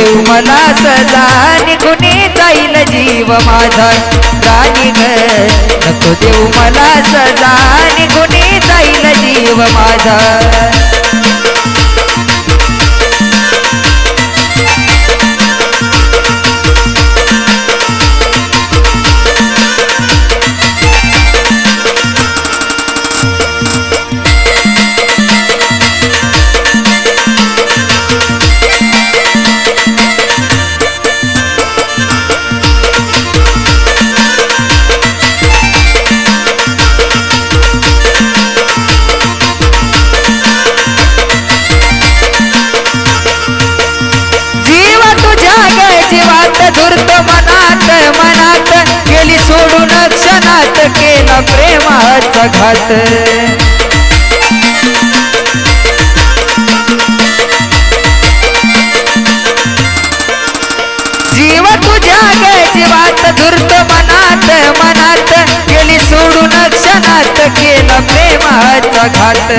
नको मला सदा निघून जाईल जीव माझा. राणी ग नको देऊ मला सदा निघून जाईल जीव माझा. प्रेमाचा घात जीव तुझ्या गे जीवात धुरत मनात मनात गेली सोडून क्षणात केला प्रेमाचा घात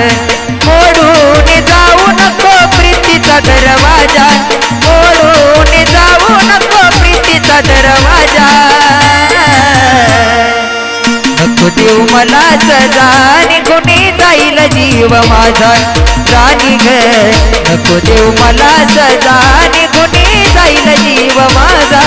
मलाच जाणी सजा जाईल जीव माझा? राणी ग नको देव मलाच जाणी निघून जाईल जीव माझा?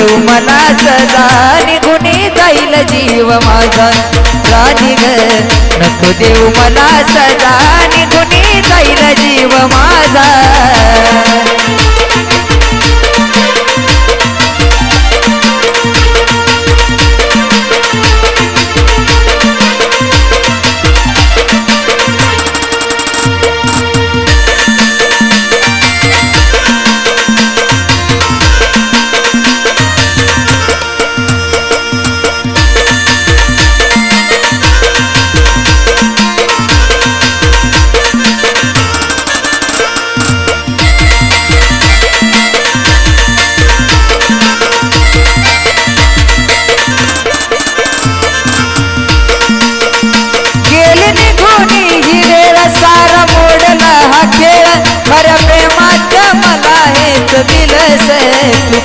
देव मला सदा निघून जाईल जीव माझा. राणी ग नको देव मला सदा निघून जाईल जीव माझा.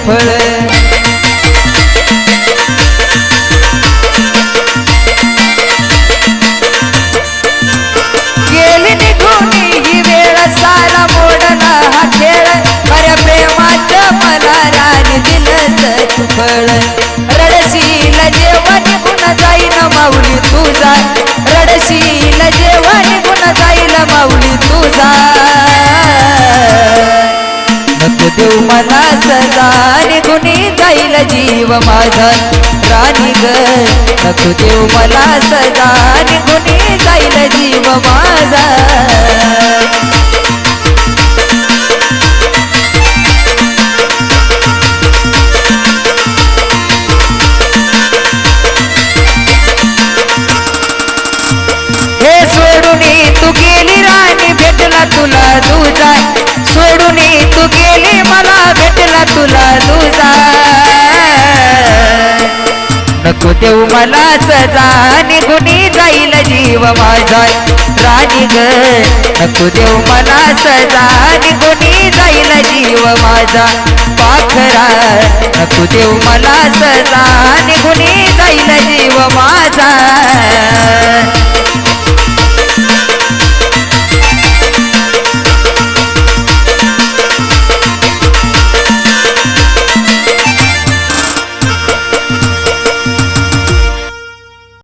ફળે देऊ मला सजा निघून जाईल जीव माझा. राणी ग नको देऊ मला सजा निघून जाईल जीव माझा तुला तुझा. नको देऊ मला सजा निघुनी जाईल जीव माझा. राणी ग नको देऊ मला सजा निघुनी जाईल जीव माझा. पाखरा नको देऊ मला सजा निघुनी जाईल जीव माझा.